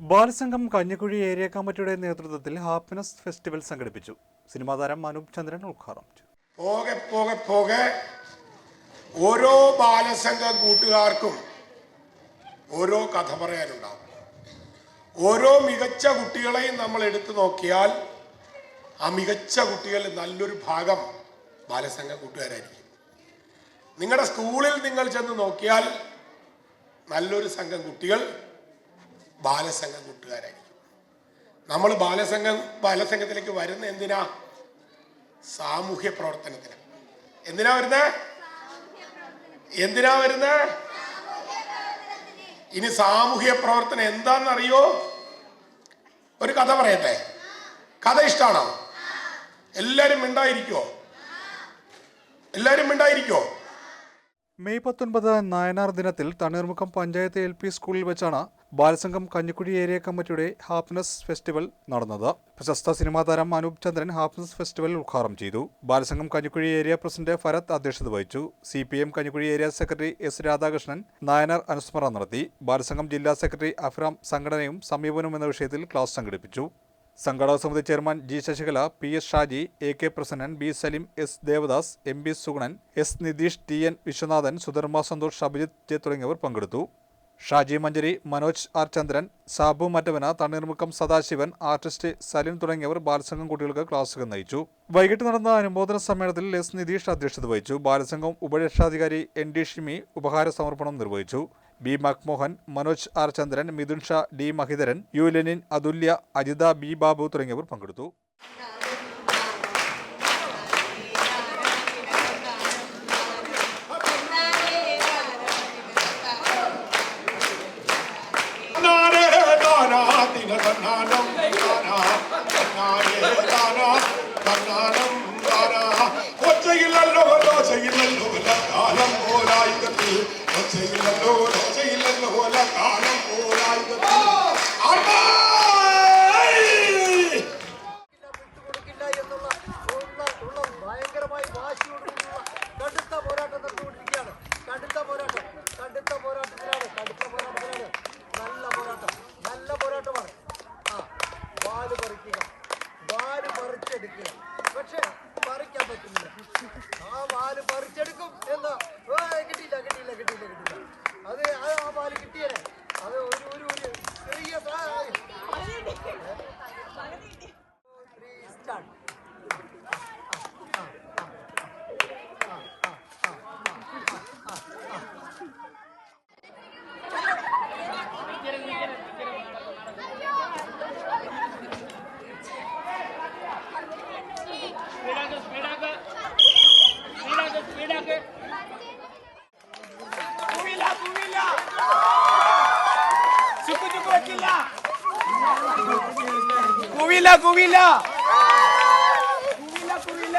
Balasangham Kanjikuzhi area കമ്മിറ്റിയുടെ നേതൃത്വത്തിൽ happiness festival സംഘടിപ്പിച്ചു. സിനിമാ താരം അനൂപ് ചന്ദ്രൻ ഉദ്ഘാടനം ചെയ്തു. പോകെ പോകെ പോകെ. ഓരോ ബാലസംഘം കൂട്ടുകാർക്കും ഓരോ കഥ പറയാനുണ്ടാവും. ഓരോ മികച്ച കുട്ടികളെയും നമ്മൾ എടുത്തു നോക്കിയാൽ ആ മികച്ച കുട്ടികൾ നല്ലൊരു ഭാഗം ബാലസംഘ കൂട്ടുകാരായിരിക്കും. നിങ്ങളുടെ സ്കൂളിൽ നിങ്ങൾ ചെന്ന് നോക്കിയാൽ നല്ലൊരു സംഘം കുട്ടികൾ ബാലസംഘം കൂട്ടുകാരായിരിക്കും. നമ്മൾ ബാലസംഘം ബാലസംഘത്തിലേക്ക് വരുന്ന എന്തിനാ? സാമൂഹ്യ പ്രവർത്തനത്തിന്. എന്തിനാ വരുന്നത് എന്തിനാ വരുന്നത് ഇനി സാമൂഹ്യ പ്രവർത്തനം എന്താണെന്നറിയോ? ഒരു കഥ പറയട്ടെ. കഥ ഇഷ്ടാണോ? എല്ലാരും മിണ്ടായിരിക്കോ? എല്ലാരും മിണ്ടായിരിക്കോ? മെയ് പത്തൊൻപത് നായനാർ ദിനത്തിൽ തണ്ണീർമുഖം പഞ്ചായത്ത് എൽ പി സ്കൂളിൽ വെച്ചാണ് ബാലസംഘം കഞ്ഞിക്കുഴി ഏരിയ കമ്മിറ്റിയുടെ ഹാപ്പിനെസ് ഫെസ്റ്റിവൽ നടന്നത്. പ്രശസ്ത സിനിമാ താരം അനൂപ് ചന്ദ്രൻ ഹാപ്പിനെസ് ഫെസ്റ്റിവൽ ഉദ്ഘാടനം ചെയ്തു. ബാലസംഘം കഞ്ഞിക്കുഴി ഏരിയ പ്രസിഡന്റ് ഫരത് അധ്യക്ഷത വഹിച്ചു. C P M Kanjikuzhi area secretary S Radhakrishnan Nayanar അനുസ്മരണം നടത്തി. ബാലസംഘം ജില്ലാ സെക്രട്ടറി അഫ്രാം സംഘടനയും സമീപനവും എന്ന വിഷയത്തിൽ ക്ലാസ് സംഘടിപ്പിച്ചു. സംഘാടക സമിതി chairman G Sasikala P S Shaji A K Prasannan B Salim S Devadas M B Sugunan S Nitheesh T N Viswanathan Sudharma Santhosh Abhijith J തുടങ്ങിയവർ പങ്കെടുത്തു. ഷാജി മഞ്ചരി മനോജ് ആർ ചന്ദ്രൻ സാബു മറ്റവന തണ്ണീർമുക്കം സദാശിവൻ ആർട്ടിസ്റ്റ് സലിം തുടങ്ങിയവർ ബാലസംഘം കുട്ടികൾക്ക് ക്ലാസുകൾ നയിച്ചു. വൈകിട്ട് നടന്ന അനുമോദന സമ്മേളനത്തിൽ എസ് നിതീഷ് അധ്യക്ഷത വഹിച്ചു. ബാലസംഘം ഉപരക്ഷാധികാരി എൻ ഡി ഷിമി ഉപഹാര സമർപ്പണം നിർവഹിച്ചു. B Makmohan Manoj R Chandran Mithun Sha D Mahidharan U Lenin Athulya Ajitha B Babu തുടങ്ങിയവർ പങ്കെടുത്തു. கண்ணாடம் தானா கண்ணாடே தானா கண்ணாடம் தானா ஒற்றையில் அல்லவோ ஓசையில் அல்லவோ காலம் போலாயுதத்தில் ஒற்றையில் அல்லவோ ஓசையில் அல்லவோ പറിക്കുക. വാൽ പറിച്ചെടുക്കുക. പക്ഷെ പറിക്കാൻ പറ്റുന്നില്ല ആ വാൽ പറിച്ചെടുക്കും എന്ന് കുവില കുവില കുവില കുവില